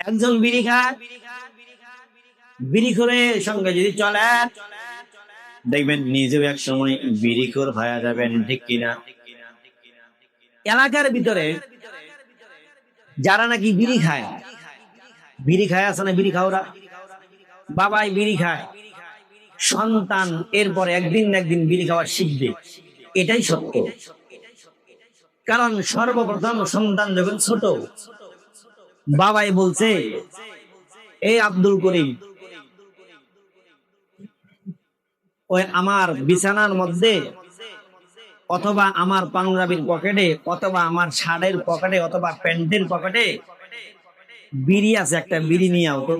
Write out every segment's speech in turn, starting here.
একজন বিড়ি খায় বিড়ি করে সঙ্গে যদি চলে, দেখবেন নিজেও এক সময় বিড়ি খোর হয়ে যাবেন, ঠিক কিনা? এলাকার ভিতরে যারা নাকি বিড়ি খায় বিড়ি খায় আছে না বিড়ি খাওরা? বাবাই বিড়ি খায়, সন্তান এরপরে একদিন একদিন বিড়ি খাওয়া শিখবে। এটাই সত্য। কারণ সর্বপ্রথম সন্তান যখন ছোট বাবাই বলছে এই আব্দুল করিম, ওই আমার বিছানার মধ্যে অথবা আমার পাঞ্জাবির পকেটে অথবা আমার শার্টের পকেটে অথবা প্যান্টের পকেটে বিড়ি আছে, একটা বিড়ি নিয়ে তো।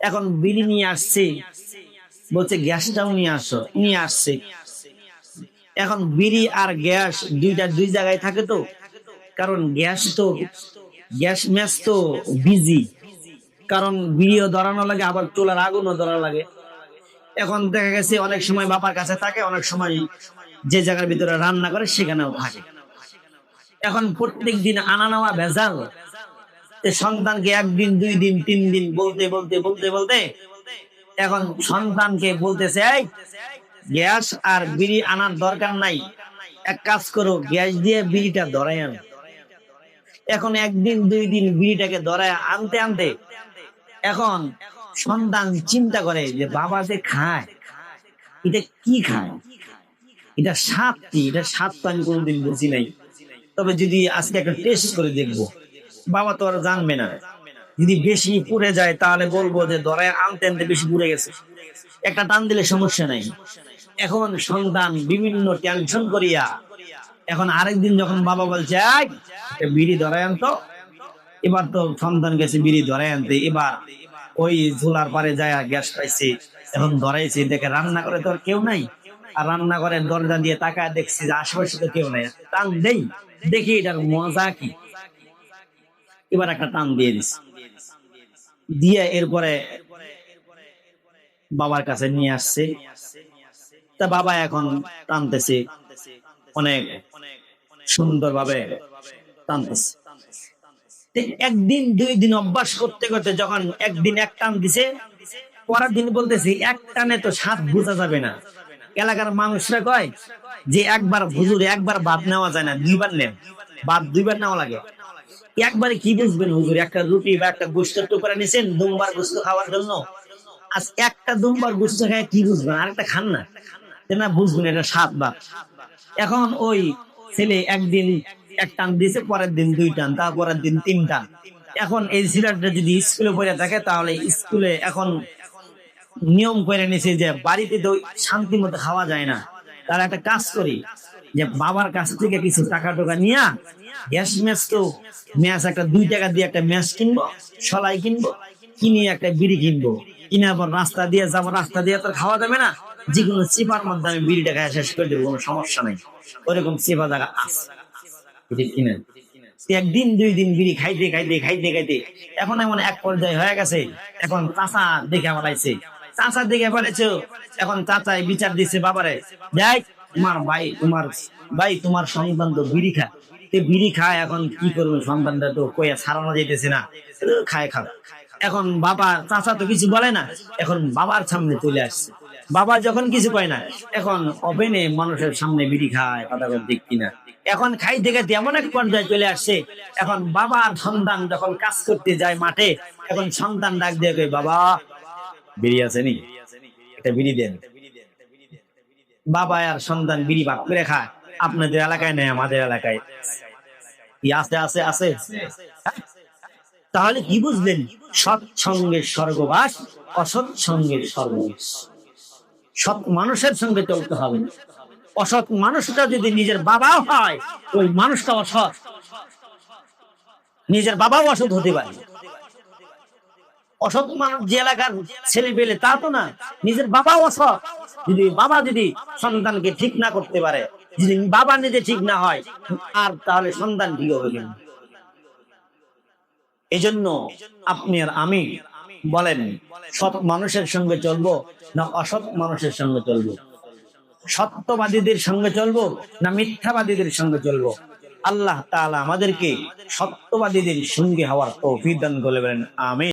এখন বিড়ি নিয়ে আসছে, বলছে, গ্যাসটাও নিয়ে আসো। নিয়ে আসছে। এখন বিড়ি আর গ্যাস দুইটা দুই জায়গায় থাকে তো, কারণ গ্যাস তো গ্যাস ম্যাচ তো বিজি কারণ বিড়িও ধরানো লাগে, আবার চুলার আগুনও ধরা লাগে। এখন দেখা গেছে অনেক সময় বাবার কাছে থাকে, অনেক সময় যে জায়গার ভিতরে রান্না করে সেখানেও থাকে। এখন প্রত্যেক দিন আনা নেওয়া ভেজাল। সন্তানকে একদিন, দুই দিন, তিন দিন বলতে বলতে বলতে বলতে এখন সন্তানকে বলতেছে গ্যাস আর বিড়ি আনার দরকার নাই। এক কাজ করো, গ্যাস দিয়ে বিড়িটা ধরাই আন। এখন একদিন, দুই দিন বিড়িটাকে ধরায় আনতে আনতে এখন সন্তান চিন্তা করে যে বাবা যে খায়, এটা কি খায়? এটা স্বাদ কি? এটা স্বাদ তো আমি কোনোদিন বুঝি নাই। তবে যদি আজকে একটা টেস্ট করে দেখব, বাবা তো আর জানবে না। যদি বেশি পুড়ে যায়, তাহলে বলব যে ধরায় আনতে আনতে বেশি পুড়ে গেছে। একটা টান দিলে সমস্যা নাই। এখন সন্তান বিভিন্ন টেনশন করিয়া এখন আরেকদিন যখন বাবা বলছে বিড়ি ধরায় আনতো। এবার তো সন্তান গেছে, বিড়ি ধরায় আনতে। এবার ওই ঝোলার পারে যায় গ্যাস পাইছে, এখন ধরাইছে। দেখে রান্না করে তো আর কেউ নাই। আর রান্না করে দরজা দিয়ে তাকায় দেখছি যে আশেপাশে তো কেউ নাই। টান দেই, দেখি এটার মজা কি। এবার একটা টান দিয়ে দিছি। দিয়ে এরপরে বাবার কাছে নিয়ে আসছে। তা বাবা এখন টানতেছে। অনেক সুন্দর ভাবে টানতেছে একদিন, দুই দিন অভ্যাস করতে করতে যখন একদিন এক টান দিছে, পরের দিন বলতেছি, এক টানে তো স্বাদ বোঝা যাবে না। এলাকার মানুষরা কয় যে একবার হুজুর, একবার ভাত নেওয়া যায় না, দুইবার নেন। ভাত দুইবার নেওয়া লাগে। একবারে কি বুঝবেন হুজুর? একটা রুটি বা একটা গোস্তের টুকরা নিছেন, দুমবার গোস্ত খাওয়ার জন্য। আজ একটা দুমবার গোস্ত খায় কি বুঝবেন? আরেকটা খান না। না, বুঝবেন এটা সাত বার এখন ওই ছেলে একদিন এক টান দিয়েছে পরের দিন দুই টান, তারপরের দিন তিন টান। এখন এই ছেলেটা যদি স্কুলে পড়ে থাকে, তাহলে স্কুলে এখন নিয়ম করে নিছে যে বাড়িতে তো শান্তি মতো খাওয়া যায় না। তারা একটা কাজ করি, যে বাবার কাছ থেকে কিছু টাকা টোকা নিয়ে গ্যাস ম্যাচ তো ম্যাচ একটা দুই টাকা দিয়ে একটা ম্যাচ কিনবো, সলাই কিনবো কিনে একটা বিড়ি কিনবো। কিনে আবার রাস্তা দিয়ে যাব, রাস্তা দিয়ে তো খাওয়া যাবে না। যে কোনো চিপার মধ্যে আমি বিড়িটা খাওয়া শেষ করে দেবো কোনো সমস্যা নেই। ওরকম চিপা জায়গা আছে। ঠিক কিনা একদিন দুই দিন বিড়ি খাইতে খাইতে খাইতে খাইতে এখন এমন এক পর্যায়ে হয়ে গেছে এখন চাচা দেখে বলাইছে চাচা দেখে বলেছে এখন চাচাই বিচার দিচ্ছে বাবারে যাই তোমার ভাই তোমার ভাই তোমার সন্তান তো বিড়ি তে বিড়ি খায় এখন কি করবে সন্তানটা তো কইয়া সারানো যাইতেছে না। খায় খাও এখন বাবা চাচা তো কিছু বলে না এখন বাবার সামনে চলে আসছে। বাবা যখন কিছু পায় না, এখন ওভেনে মানুষের সামনে বিড়ি খায় কথা ঠিক কিনা। এখন খাই থেকে এমন এক পর্যায়ে চলে আসছে, এখন বাবা সন্তান যখন কাজ করতে যায় মাঠে, এখন সন্তান ডাক দিয়ে বাবা, বিড়ি আছে নি? একটা বিড়ি দেন। বাবা আর সন্তান বিড়ি ভাগ করে খায়। আপনাদের এলাকায় নেই, আমাদের এলাকায়। আছে আছে আছে? তাহলে কি বুঝলেন? সৎ সঙ্গের স্বর্গবাস অসৎ সঙ্গের স্বর্গবাস। সৎ মানুষের সঙ্গে চলতে হবে। অসৎ মানুষটা যদি নিজের বাবাও হয়, ওই মানুষটা অসৎ। নিজের বাবাও অসৎ হতে পারে। অসৎ মানুষ যে এলাকার ছেলে পেলে তা তো না, নিজের অসৎ। যদি বাবা যদি সন্তানকে ঠিক না করতে পারে, যদি বাবা নিজে ঠিক না হয়, আর তাহলে সন্তান ঠিক হবে কেন? এজন্য আপনি আর আমি বলেন, সৎ মানুষের সঙ্গে চলবো না অসৎ মানুষের সঙ্গে চলবো? সত্যবাদীদের সঙ্গে চলবো না মিথ্যাবাদীদের সঙ্গে চলবো? আল্লাহ তাআলা আমাদেরকে সত্যবাদীদের সঙ্গে হওয়ার দান করে বলেন, আমিন।